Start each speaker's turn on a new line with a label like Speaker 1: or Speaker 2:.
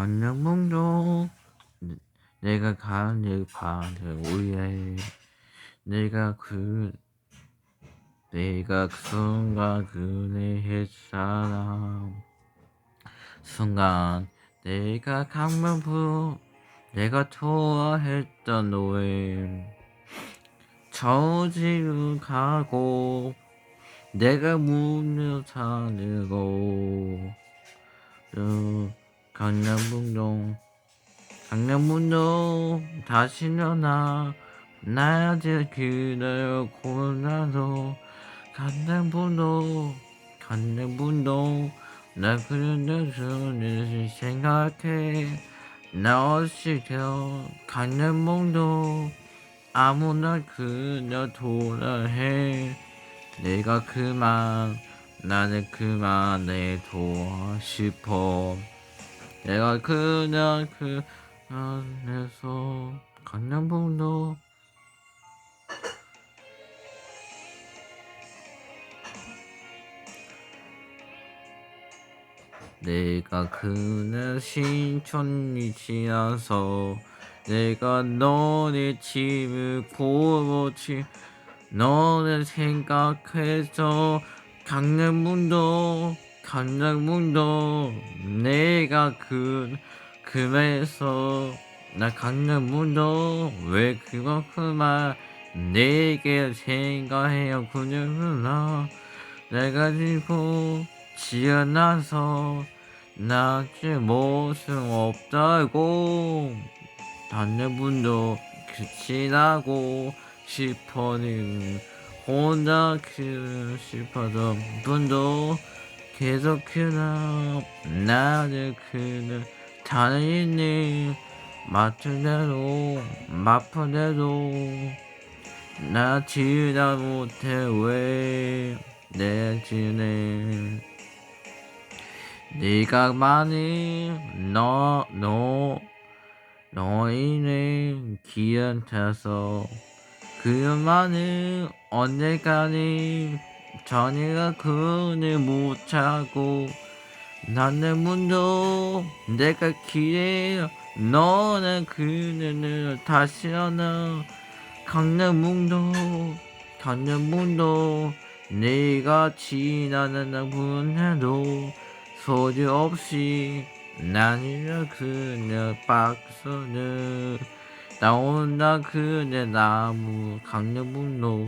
Speaker 1: 강남봉도 내가 가는 밤을 위해 내가 그 내가 그 순간 그네 했잖아 순간 내가 강남부 내가 좋아했던 노래 저지로 가고 내가 문을 사르고 저 강남북로 강남북로 다시 일어나. 나야지 그대를 고나서 강남북로 강남북로. 나 그런 데서 생각해? 나 없이 저 강남북로. 아무나 그녀 돌아해. 내가 그만 나는 그만해 둬 싶어 내가 그냥 그 안에서 강남북로 내가 그날 신촌이 지나서 내가 너네 집을 보고치 너를 생각해서 강남문도 강남문도 내가 그 그래서 나 강남문도 왜 그렇구만 내게 생각해요 그녀구나. 내가 지고 지어나서 나지 모습 없다고. 단내분도 그치라고 싶어는 혼자 그 싶어도 분도 계속 그나 나를 그는 다니니 맡은 대로 맡은 대로 나 지나 못해 왜내 지내? 네가 많이 너 너 너희는 기한타서 그만은 언제까지 전이가 그늘 못 차고 나는 문도 내가 기회 너는 그늘을 다시 하나 강남 문도 강남 문도 네가 지나는 분해도 소리 없이 나는 그녀 박스는 나온다 그녀 나무 강남북로